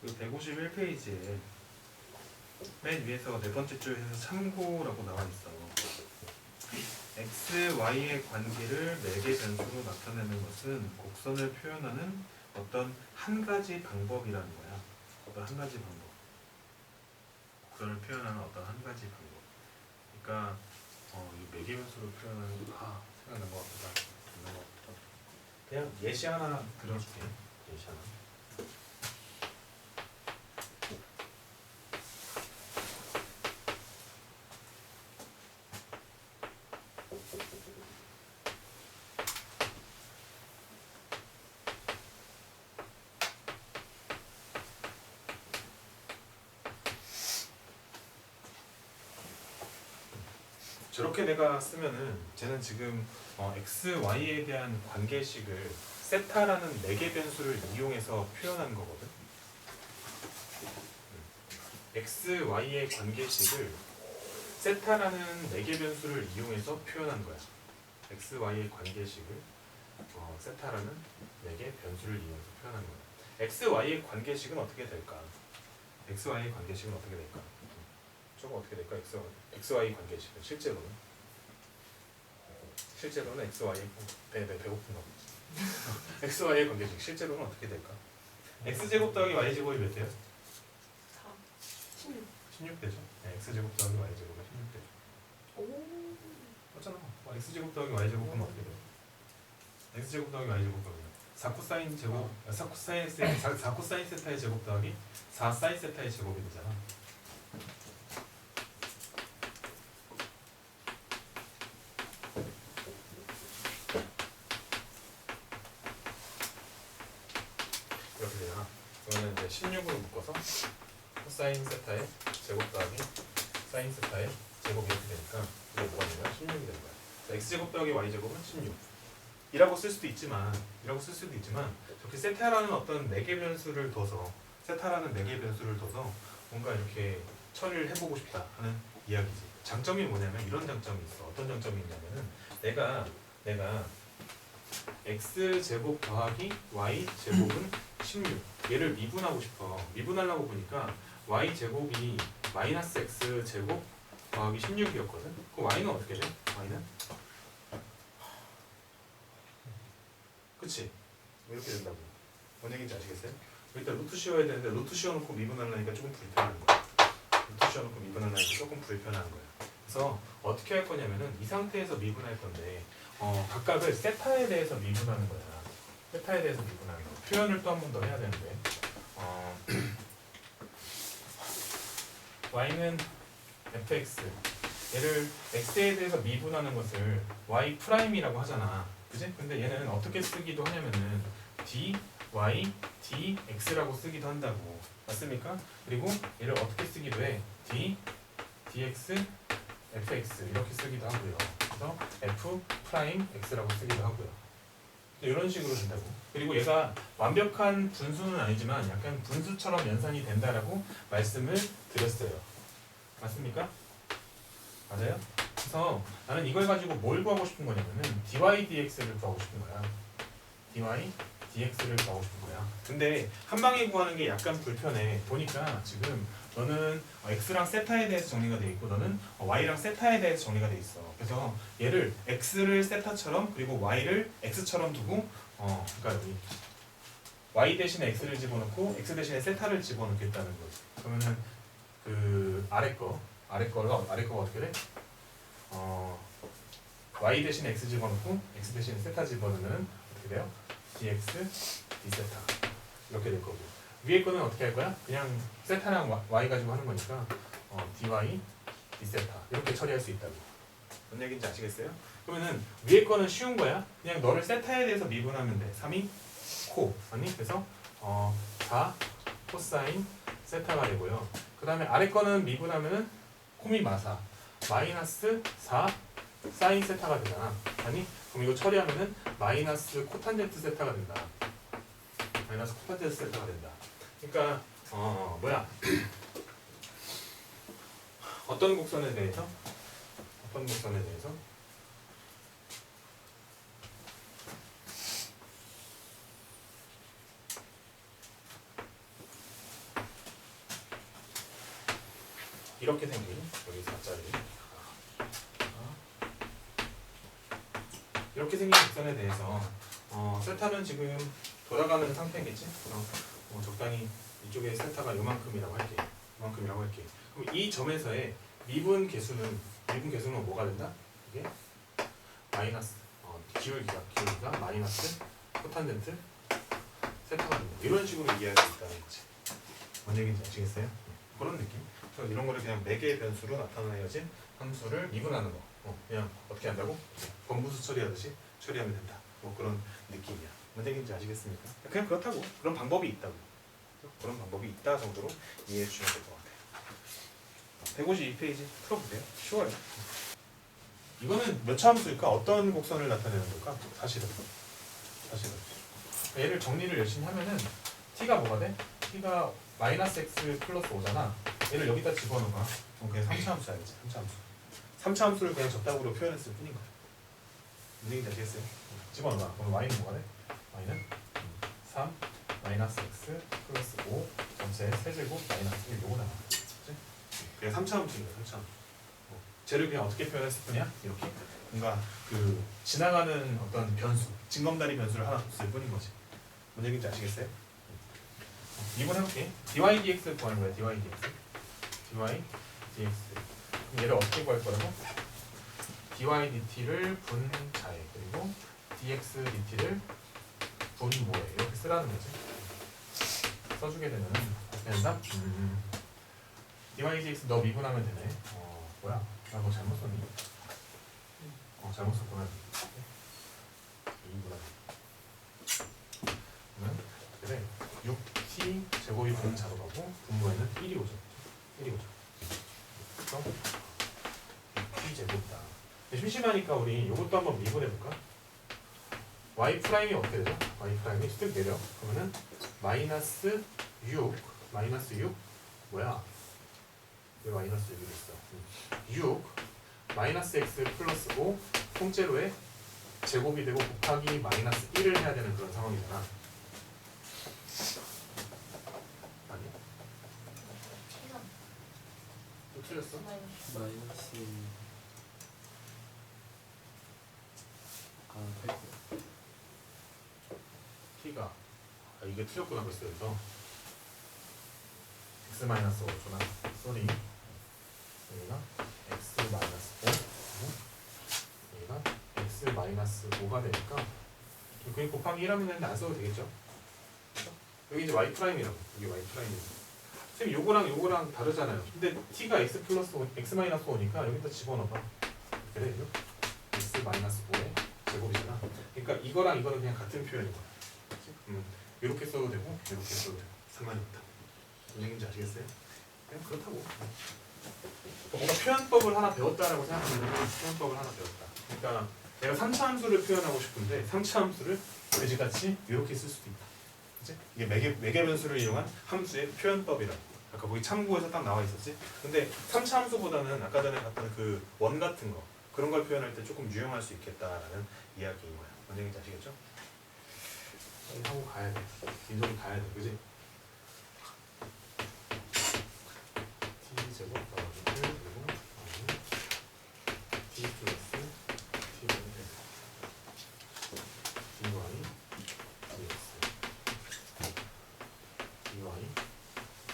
그 151페이지에 맨 위에서 네 번째 줄에서 참고라고 나와 있어. x, y의 관계를 4개 변수로 나타내는 것은 곡선을 표현하는 어떤 한 가지 방법이라는 거야. 어떤 한 가지 방법. 곡선을 표현하는 어떤 한 가지 방법. 그러니까 어, 이 4개 변수로 표현하는 거, 아. 생각난 것 같다. 그냥 예시 하나 들어줄게. 예시 하나. 저렇게 내가 쓰면은 쟤는 지금 어, x, y에 대한 관계식을 세타라는 4개 변수를 이용해서 표현한 거거든. 음. x, y의 관계식을 세타라는 4개 변수를 이용해서 표현한 거야. x, y의 관계식을 어, 세타라는 4개 변수를 이용해서 표현한 거야. x, y의 관계식은 어떻게 될까? x, y의 관계식은 어떻게 될까? 저거 어떻게 될까? x, x, y 관계식은 실제로는 실제로는 x, y 배, 배 배고픈가 보지. x, y의 관계식 실제로는 어떻게 될까? x 제곱 더하기 y 제곱이 몇 돼요? 4, 16. 16 되죠. 네, x 제곱 더하기 y 제곱은 16 되죠. 오. 맞잖아. 어, x 제곱 더하기 y 제곱은 어떻게 돼요? x 제곱 더하기 y 제곱은 4 코사인 제곱, 4 코사인 세, 4, 4 코사인 세타의 제곱 더하기 4 사인 세타의 제곱이 되잖아. 이렇게 되잖아. 그러면 이제 16으로 묶어서 코사인 세타의 제곱 더하기 사인 세타의 제곱이 이렇게 되니까 이게 뭐가 되는 거야? 16이 되는 거야. 자, x 제곱 더하기 y 제곱은 16. 이라고 쓸 수도 있지만 이라고 쓸 수도 있지만 저렇게 세타라는 어떤 4개 변수를 둬서 세타라는 4개 변수를 둬서 뭔가 이렇게 처리를 해보고 싶다 하는 이야기지. 장점이 뭐냐면 이런 장점이 있어. 어떤 장점이 있냐면은 내가 내가 x 제곱 더하기 y 제곱은 16. 얘를 미분하고 싶어. 미분하려고 보니까 y 제곱이 마이너스 x 제곱 더하기 16이었거든. 그 y는 어떻게 돼? y는 그치? 이렇게 된다고. 뭔 얘기인지 아시겠어요? 일단 루트 씌워야 되는데 루트 씌워놓고 미분하려니까 조금 불편한 거야. 루트 씌워놓고 미분하려니까 조금 불편한 거야. 그래서 어떻게 할 거냐면은 이 상태에서 미분할 건데 어, 각각을 세타에 대해서 미분하는 거야. 세타에 대해서 미분하는 거. 표현을 또 한 번 더 해야 되는데 어, y는 fx 얘를 x에 대해서 미분하는 것을 y 프라임이라고 하잖아. 그지? 근데 얘는 어떻게 쓰기도 하냐면은 dy dx라고 쓰기도 한다고. 맞습니까? 그리고 얘를 어떻게 쓰기도 해? d dx fx 이렇게 쓰기도 하고요. 그래서 f 프라임 x라고 쓰기도 하고요. 이런 식으로 된다고. 그리고 얘가 완벽한 분수는 아니지만 약간 분수처럼 연산이 된다라고 말씀을 드렸어요. 맞습니까? 맞아요? 그래서 나는 이걸 가지고 뭘 구하고 싶은 거냐면은 dy dx를 구하고 싶은 거야. dy dx를 구하고 싶은 거야. 근데 한 방에 구하는 게 약간 불편해. 보니까 지금 너는 어, x랑 세타에 대해서 정리가 돼 있고 너는 어, y랑 세타에 대해서 정리가 돼 있어. 그래서 얘를 x를 세타처럼 그리고 y를 x처럼 두고 어 그러니까 여기 y 대신에 x를 집어넣고 x 대신에 세타를 집어넣겠다는 거지. 그러면은 그 아래 거 아래 거가 아래 거가 어떻게 돼? 어 y 대신에 x 집어넣고 x 대신에 세타 집어넣으면 어떻게 돼요? dx d세타 이렇게 될 거고. 위에 거는 어떻게 할 거야? 그냥 세타랑 y- y 가지고 하는 거니까 어, dy d세타 이렇게 처리할 수 있다고. 뭔 얘기인지 아시겠어요? 그러면은 위에 거는 쉬운 거야. 그냥 너를 세타에 대해서 미분하면 돼. 3이 코. 아니 그래서 어, 4 코사인 세타가 되고요. 그 다음에 아래 거는 미분하면은 코미 마사 마이너스 4 사인 세타가 되잖아 아니 그럼 이거 처리하면은 마이너스 코탄젠트 세타가 된다. 마이너스 코탄젠트 세타가 된다. 그러니까 어 뭐야? 어떤 곡선에 대해서? 어떤 곡선에 대해서? 이렇게 생긴 여기 4짜리 이렇게 생긴 곡선에 대해서 어, 세타는 지금 돌아가는 상태겠지? 그럼 어, 적당히 이쪽에 세타가 요만큼이라고 할게. 요만큼이라고 할게. 그럼 이 점에서의 미분 개수는 미분 개수는 뭐가 된다? 이게 마이너스 어, 기울기가 기울기가 마이너스 코탄젠트 세타가 된다. 이런 식으로 이해할 수 있다는 거지. 뭔 얘기인지 아시겠어요? 그런 느낌? 그래서 이런 거를 그냥 매개의 변수로 나타내야지 함수를 미분하는 거 어, 그냥 어떻게 한다고? 범부수 처리하듯이 처리하면 된다 뭐 그런 느낌이야 뭔 얘기인지 아시겠습니까? 그냥 그렇다고 그런 방법이 있다고 그런 방법이 있다 정도로 이해해 주시면 될 것 같아요 152페이지 풀어보세요 쉬워요 이거는 몇 차 함수일까? 어떤 곡선을 나타내는 걸까? 사실은 사실은 얘를 정리를 열심히 하면은 t가 뭐가 돼? t가 마이너스 x 플러스 5잖아 얘를 여기다 집어넣어봐 그럼 그냥 3차 함수 알겠지? 3차 함수 3차 함수를 그냥 적당으로 표현했을 뿐인 거야 무슨 얘기인지 아시겠어요? 집어넣어봐 그럼 y는 뭐가 돼? y는 3 마이너스 x 플러스 5 전체 세제곱 마이너스 1 요거 나와? 그냥 3차 함수인 거야 3차 함수 어, 쟤를 그냥 어떻게 표현했을 뿐이야? 이렇게 뭔가 그 지나가는 어떤 변수 징검다리 변수를 하나 쓸 뿐인 거지 뭔 얘기인지 아시겠어요? 이번 해볼게 dy dx 구하는 거야 dy dx dy dx 얘를 어떻게 구할 거라고? dy dt를 분자에 그리고 dx dt를 분모에 이렇게 쓰라는 거지 써주게 되면 된다? 음. dy dx 너 미분하면 되네 어 뭐야 나 뭐 잘못 썼니? 어 잘못 썼구나 그러면 그래 6t 제곱이 분자로 가고 분모에는 1이 오죠 1이 오죠 그래서 6t 제곱이다 근데 심심하니까 우리 이것도 한번 미분해볼까? y 프라임이 어떻게 되죠? y 프라임이 쓱 내려 그러면은 마이너스 6 마이너스 6 뭐야? 왜 마이너스 6이 있어? 6 마이너스 x 플러스 5 통째로에 제곱이 되고 곱하기 마이너스 1을 해야 되는 그런 상황이잖아 아니야? 틀렸어? 마이너스 마이너스 아 됐고 t가 아 이게 틀렸구나 벌써 여기서. X 마이너스 5잖아 쏘리 여기가 x 마이너스 5 여기가 x 마이너스 5가 되니까 그게 곱하기 1하면 되는데 안 써도 되겠죠? 여기 이제 y 프라임이라고. 여기 y 프라임이고 선생님 요거랑 요거랑 다르잖아요. 근데 t가 x 플러스 5, x 마이너스 5니까 여기다 집어넣어봐. 그래 이거 x 마이너스 5의 제곱이잖아 그러니까 이거랑 이거는 그냥 같은 표현인 거야? 음, 이렇게 써도 되고 이렇게 써도 되고. 상관이 없다. 무슨 얘기인지 아시겠어요? 그냥 그렇다고. 뭔가 표현법을 하나 배웠다라고 생각하면 표현법을 하나 배웠다. 그러니까 내가 3차 함수를 표현하고 싶은데 3차 함수를 그지같이 이렇게 쓸 수도 있다. 그치? 이게 매개, 매개 변수를 이용한 함수의 표현법이라고. 아까 거기 참고에서 딱 나와 있었지? 근데 3차 함수보다는 아까 전에 봤던 그 원 같은 거 그런 걸 표현할 때 조금 유용할 수 있겠다라는 이야기인 거야 뭔 얘기인지 아시겠죠? 빨리 하고 가야 돼 인정이 가야 돼 그지? t 제곱 더하기 1 그리고 더하기 t 플러스 t dy dy dx dy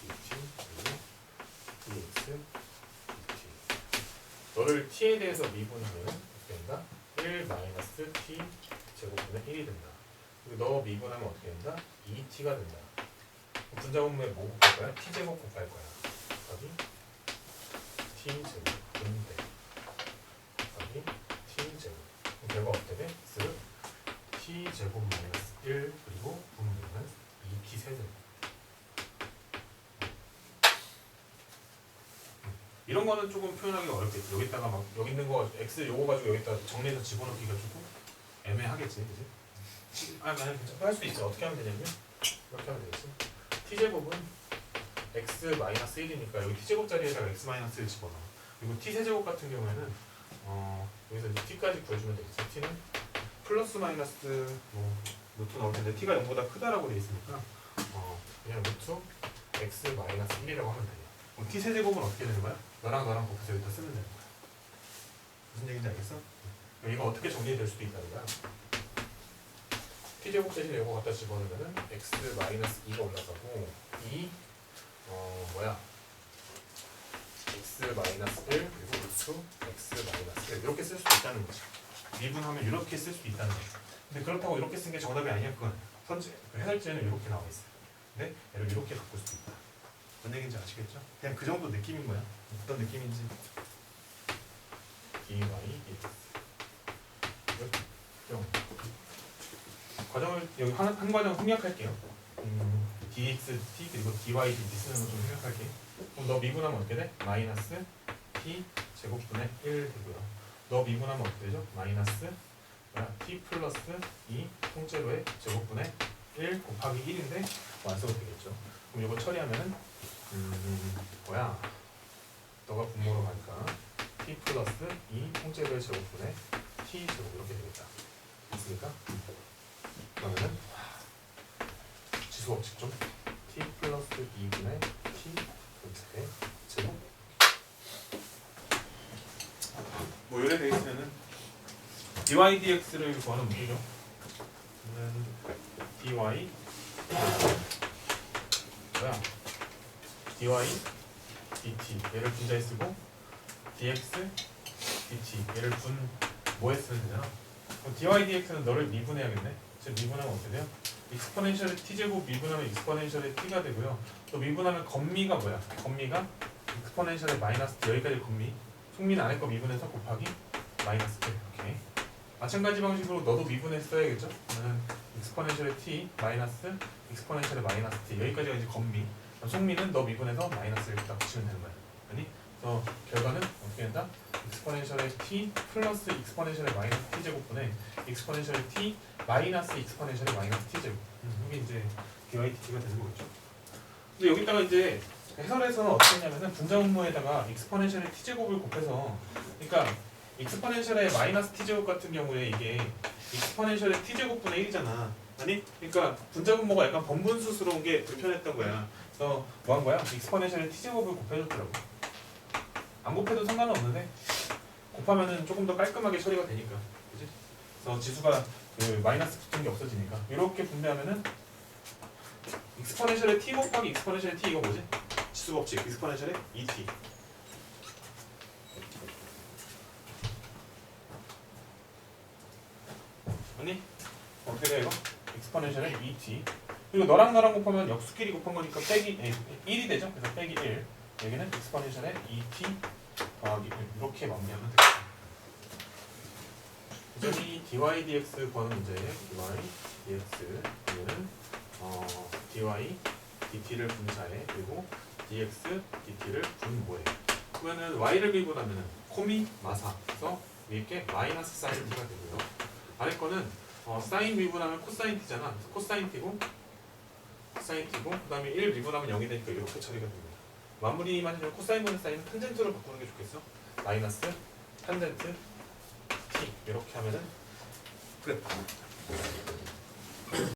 dt 그리고 dx dt 너를 t에 대해서 미분하면 어떻게 된다? 1 마이너스 t 제곱분의 1이 된다. 그리고 너 미분하면 어떻게 된다? 2t가 된다. 분자분모에 뭐 곱할 거야? t 제곱 곱할 거야? 곱하기 t 제곱 분배 곱하기 t 제곱. 그럼 결과 어떻게 돼? 쓱 t 제곱 마이너스 1 그리고 분배는 2t 세제곱. 이런 거는 조금 표현하기 어렵겠지. 여기다가 막 여기 있는 거 x 요거 가지고 여기다 정리해서 집어넣기가 조금 애매하겠지 그지? 아니 아니 괜찮아 할수 있어 어떻게 하면 되냐면 이렇게 하면 되겠지 t 제곱은 x 마이너스 1이니까 여기 t 제곱 자리에다가 x 마이너스 1 집어넣어 그리고 t 세제곱 같은 경우에는 어 여기서 이제 t까지 구해주면 되겠지 t는 플러스 마이너스 뭐 루트 나올 텐데 t가 0보다 크다라고 돼 있으니까 어 그냥 루트 x 마이너스 1이라고 하면 돼요 그럼 t 세제곱은 어떻게 되는 거야? 너랑 너랑 곱해서 여기다 쓰면 되는 거야. 무슨 얘기인지 알겠어? 그럼 이거 어떻게 정리될 수도 있다는 거야. t제곱 대신에 이거 갖다 집어넣으면은 x 마이너스 2가 올라가고 2 어 뭐야 x 마이너스 1 그리고 루트 x 마이너스 1 이렇게 쓸 수도 있다는 거지. 미분하면 이렇게 쓸 수도 있다는 거지. 근데 그렇다고 이렇게 쓴 게 정답이 아니야. 그건 선제 그 해설지에는 이렇게 나와 있어. 근데 얘를 이렇게 바꿀 수도 있다. 뭔 얘기인지 아시겠죠? 그냥 그 정도 느낌인 거야. 어떤 느낌인지. dy dx. 좀 과정을 여기 한, 한 과정 생략할게요. 음, dx t 그리고 dy dt 쓰는 거 좀 생각할게. 그럼 너 미분하면 어떻게 돼? 마이너스 t 제곱분의 1 되고요. 너 미분하면 어떻게 되죠? 마이너스 t 플러스 2 통째로의 제곱분의 1 곱하기 1인데 완성이 되겠죠. 그럼 이거 처리하면은 음 뭐야? 너가 분모로 가니까 t 플러스 2 통째로의 제곱분의 t 제곱 이렇게 되겠다. 됐습니까? 그러면은 지수 법칙 좀 t 플러스 2분의 t 분의 제곱 되어 있으면은 dy dx를 구하는 문제죠. 그러면 dy 뭐야? dy dt 얘를 분자에 쓰고 dx dt 얘를 분 뭐에 쓰면 되잖아. 그럼 dy dx는 너를 미분해야겠네. 즉 미분하면 어떻게 돼요? 익스포넨셜의 t제곱 미분하면 익스포넨셜의 t가 되고요. 또 미분하면 건미가 뭐야? 건미가 익스포넨셜의 마이너스 t 여기까지 건미. 속민 안에 거 미분해서 곱하기 마이너스 1 이렇게. 마찬가지 방식으로 너도 미분했어야겠죠? 그러면 익스포넨셜의 t 마이너스 익스포넨셜의 마이너스 t 여기까지가 이제 건미. 속민은 너 미분해서 마이너스 1딱 붙이면 되는 거야. 아니? 그래서 결과는 어떻게 된다? 익스포넨셜의 t 플러스 익스포넨셜의 마이너스 t 제곱분의 익스포넨셜의 t 마이너스 익스포넨셜의 마이너스 t 제곱. 음, 이게 이제 dydt가 되는 거겠죠. 근데 여기다가 이제 해설에서는 어떻게 했냐면은 분자 분모에다가 익스포넨셜의 t 제곱을 곱해서 그러니까 익스포넨셜의 마이너스 t 제곱 같은 경우에 이게 익스포넨셜의 t 제곱분의 1이잖아. 아니? 그러니까 분자 분모가 약간 번분수스러운 게 불편했던 거야. 그래서 뭐 한 거야? 익스포넨셜의 t 제곱을 곱해줬더라고. 안 곱해도 상관은 없는데 곱하면은 조금 더 깔끔하게 처리가 되니까. 그지? 그래서 지수가 그 마이너스 붙은 게 없어지니까 이렇게 분배하면은 익스포넨셜의 t 곱하기 익스포넨셜의 t 이거 뭐지? 지수 법칙 익스포넨셜의 2t 아니 어떻게 돼 이거? 익스포넨셜의 2t 그리고 너랑 나랑 곱하면 역수끼리 곱한 거니까 빼기 에, 1이 되죠? 그래서 빼기 1 여기는 익스포넨셜의 2t 1 이렇게 마무리하면 되겠다. 여기 dy dx 구하는 문제예요 dy dx 얘는 어, dy dt를 분자해 그리고 dx dt를 분모해. 그러면은 y를 미분하면은 코미 마사. 그래서 위에 게 마이너스 사인 t가 되고요. 아래 거는 어, 사인 미분하면 코사인 t잖아. 그래서 코사인 t고 사인 t고 그 다음에 1 미분하면 0이 되니까 이렇게 처리가 됩니다 마무리만 해주면 코사인 분의 사인은 탄젠트로 바꾸는 게 좋겠어? 마이너스 탄젠트 t. 이렇게 하면은 끝